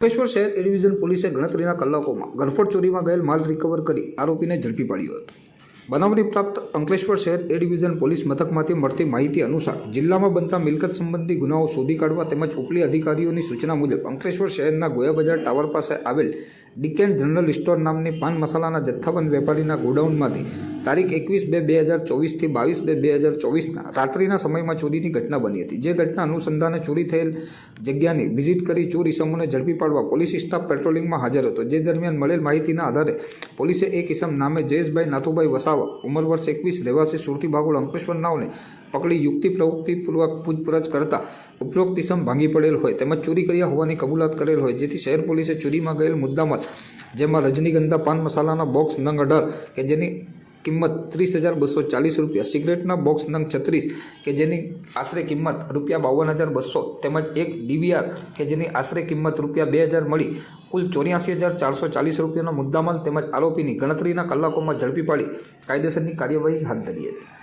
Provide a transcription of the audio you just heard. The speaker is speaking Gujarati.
અંકલેશ્વર શહેર એ પોલીસે ગણતરીના કલાકોમાં ગરફોડ ચોરીમાં ગયેલ માલ રિકવર કરી આરોપીને ઝડપી પાડ્યો હતો. બનાવની પ્રાપ્ત અંકલેશ્વર શહેર એ ડિવિઝન પોલીસ મથકમાંથી મળતી માહિતી અનુસાર જિલ્લામાં બનતા મિલકત સંબંધી ગુનાઓ શોધી કાઢવા તેમજ ઉપલી અધિકારીઓની સૂચના મુજબ અંકલેશ્વર શહેરના ગોયા બજાર ટાવર પાસે આવેલ ડિકેન જનરલ સ્ટોર નામની પાન મસાલાના જથ્થાબંધ વેપારીના ગોડાઉનમાંથી તારીખ એકવીસ બે બે હજાર ચોવીસથી બાવીસ બે બે હજાર ચોવીસના રાત્રિના સમયમાં ચોરીની ઘટના બની હતી. જે ઘટના અનુસંધાને ચોરી થયેલ જગ્યાની વિઝિટ કરી ચોર ઇસમોને ઝડપી પાડવા પોલીસ સ્ટાફ પેટ્રોલિંગમાં હાજર હતો. જે દરમિયાન મળેલ માહિતીના આધારે પોલીસે એક ઇસમ નામે જયેશભાઈ નાથુભાઈ વસાવા, ઉંમર વર્ષ એકવીસ, રહેવાસી સુરતી ભાગોળ અંકલેશ્વર નાવને પકડી યુક્તિ પ્રવૃત્તિપૂર્વક પૂછપરછ કરતા ઉપરોક્ત ઇસમ ભાંગી પડેલ હોય તેમજ ચોરી કર્યા હોવાની કબૂલાત કરેલ હોય, જેથી શહેર પોલીસે ચોરીમાં ગયેલ મુદ્દામાલ, જેમાં રજનીગંધા પાન મસાલાના બોક્સ નંગ અઢાર કે જેની કિંમત ત્રીસ હજાર બસો ચાલીસ રૂપિયા, સિગરેટના બોક્સ નંગ છત્રીસ કે જેની આશરે કિંમત રૂપિયા બાવન હજાર બસો તેમજ એક ડીવીઆર કે જેની આશરે કિંમત રૂપિયા બે હજાર મળી, કુલ ચોર્યાસી હજાર ચારસો ચાલીસ રૂપિયાનો મુદ્દામાલ તેમજ આરોપીની ગણતરીના કલાકોમાં ઝડપી પાડી કાયદેસરની કાર્યવાહી હાથ ધરી હતી.